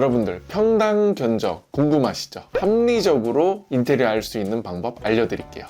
여러분들 평당 견적 궁금하시죠? 합리적으로 인테리어 할 수 있는 방법 알려드릴게요.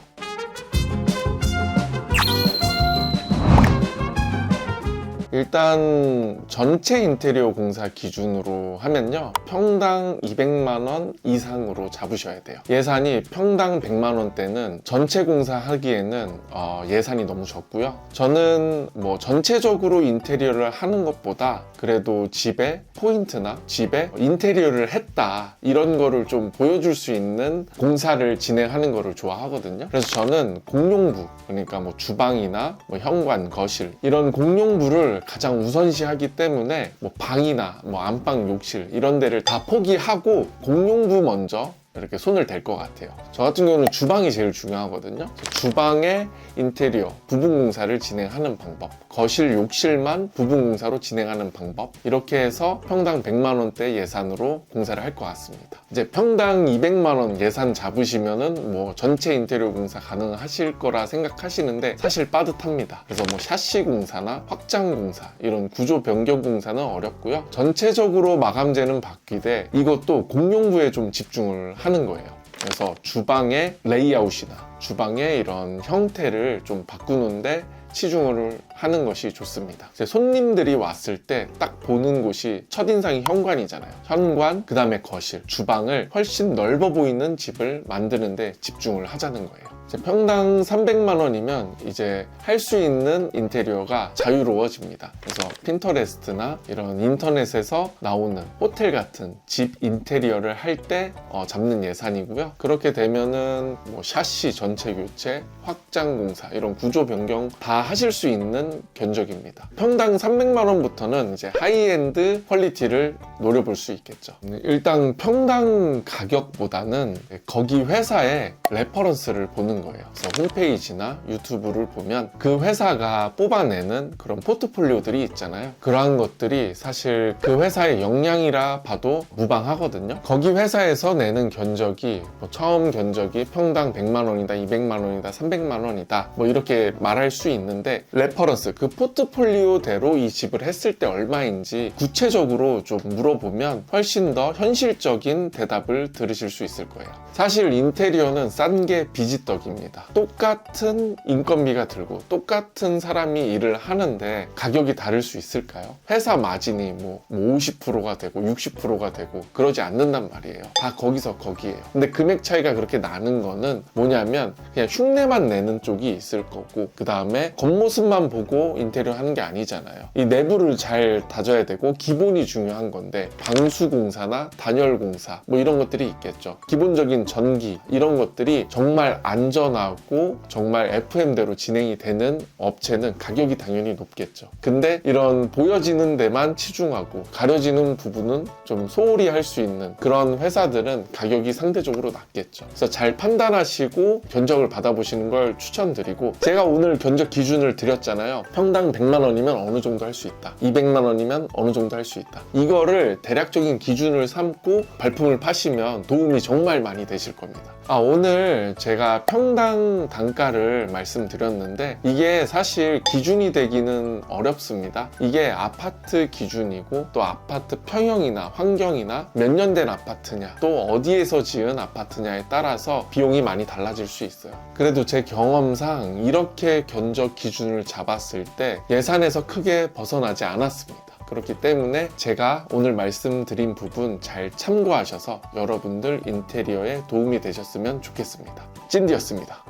일단 전체 인테리어 공사 기준으로 하면요 평당 200만 원 이상으로 잡으셔야 돼요. 예산이 평당 100만 원대는 전체 공사 하기에는 어, 예산이 너무 적고요. 저는 뭐 전체적으로 인테리어를 하는 것보다 그래도 집에 포인트나 집에 인테리어를 했다 이런 거를 좀 보여줄 수 있는 공사를 진행하는 거를 좋아하거든요. 그래서 저는 공용부 그러니까 뭐 주방이나 뭐 현관 거실 이런 공용부를 가장 우선시하기 때문에 뭐 방이나 뭐 안방 욕실 이런 데를 다 포기하고 공용부 먼저 이렇게 손을 댈 것 같아요. 저 같은 경우는 주방이 제일 중요하거든요. 주방의 인테리어, 부분 공사를 진행하는 방법, 거실, 욕실만 부분 공사로 진행하는 방법, 이렇게 해서 평당 100만 원대 예산으로 공사를 할 것 같습니다. 이제 평당 200만 원 예산 잡으시면은 뭐 전체 인테리어 공사 가능하실 거라 생각하시는데 사실 빠듯합니다. 그래서 뭐 샤시 공사나 확장 공사 이런 구조 변경 공사는 어렵고요. 전체적으로 마감재는 바뀌되 이것도 공용부에 좀 집중을 하는 거예요. 그래서 주방의 레이아웃이나 주방의 이런 형태를 좀 바꾸는데 치중을 하는 것이 좋습니다. 손님들이 왔을 때 딱 보는 곳이 첫인상이 현관이잖아요. 현관, 그 다음에 거실, 주방을 훨씬 넓어 보이는 집을 만드는데 집중을 하자는 거예요. 평당 300만 원이면 이제 할 수 있는 인테리어가 자유로워집니다. 그래서 핀터레스트나 이런 인터넷에서 나오는 호텔 같은 집 인테리어를 할때 어, 잡는 예산이고요. 그렇게 되면은 뭐 샤시 전체 교체, 확장 공사 이런 구조 변경 다 하실 수 있는 견적입니다. 평당 300만 원부터는 이제 하이엔드 퀄리티를 노려볼 수 있겠죠. 일단 평당 가격보다는 거기 회사의 레퍼런스를 보는 거예요. 그래서 홈페이지나 유튜브를 보면 그 회사가 뽑아내는 그런 포트폴리오들이 있잖아요. 그러한 것들이 사실 그 회사의 역량이라 봐도 무방하거든요. 거기 회사에서 내는 견적이 뭐 처음 견적이 평당 100만 원이다, 200만 원이다, 300만 원이다 뭐 이렇게 말할 수 있는데 레퍼런스 그 포트폴리오대로 이 집을 했을 때 얼마인지 구체적으로 좀 물어보면 훨씬 더 현실적인 대답을 들으실 수 있을 거예요. 사실 인테리어는 싼 게 비지떡 입니다. 똑같은 인건비가 들고 똑같은 사람이 일을 하는데 가격이 다를 수 있을까요? 회사 마진이 뭐 50%가 되고 60%가 되고 그러지 않는단 말이에요. 다 거기서 거기에요. 근데 금액 차이가 그렇게 나는 거는 뭐냐면 그냥 흉내만 내는 쪽이 있을 거고 그 다음에 겉모습만 보고 인테리어 하는 게 아니잖아요. 이 내부를 잘 다져야 되고 기본이 중요한 건데 방수 공사나 단열 공사 뭐 이런 것들이 있겠죠. 기본적인 전기 이런 것들이 정말 안전 하고 정말 FM대로 진행이 되는 업체는 가격이 당연히 높겠죠. 근데 이런 보여지는 데만 치중하고 가려지는 부분은 좀 소홀히 할 수 있는 그런 회사들은 가격이 상대적으로 낮겠죠. 그래서 잘 판단하시고 견적을 받아보시는 걸 추천드리고 제가 오늘 견적 기준을 드렸잖아요. 평당 100만 원이면 어느 정도 할 수 있다. 200만 원이면 어느 정도 할 수 있다. 이거를 대략적인 기준을 삼고 발품을 파시면 도움이 정말 많이 되실 겁니다. 아, 오늘 제가 평당 단가를 말씀드렸는데 이게 사실 기준이 되기는 어렵습니다. 이게 아파트 기준이고 또 아파트 평형이나 환경이나 몇 년 된 아파트냐 또 어디에서 지은 아파트냐에 따라서 비용이 많이 달라질 수 있어요. 그래도 제 경험상 이렇게 견적 기준을 잡았을 때 예산에서 크게 벗어나지 않았습니다. 그렇기 때문에 제가 오늘 말씀드린 부분 잘 참고하셔서 여러분들 인테리어에 도움이 되셨으면 좋겠습니다. 찐디였습니다.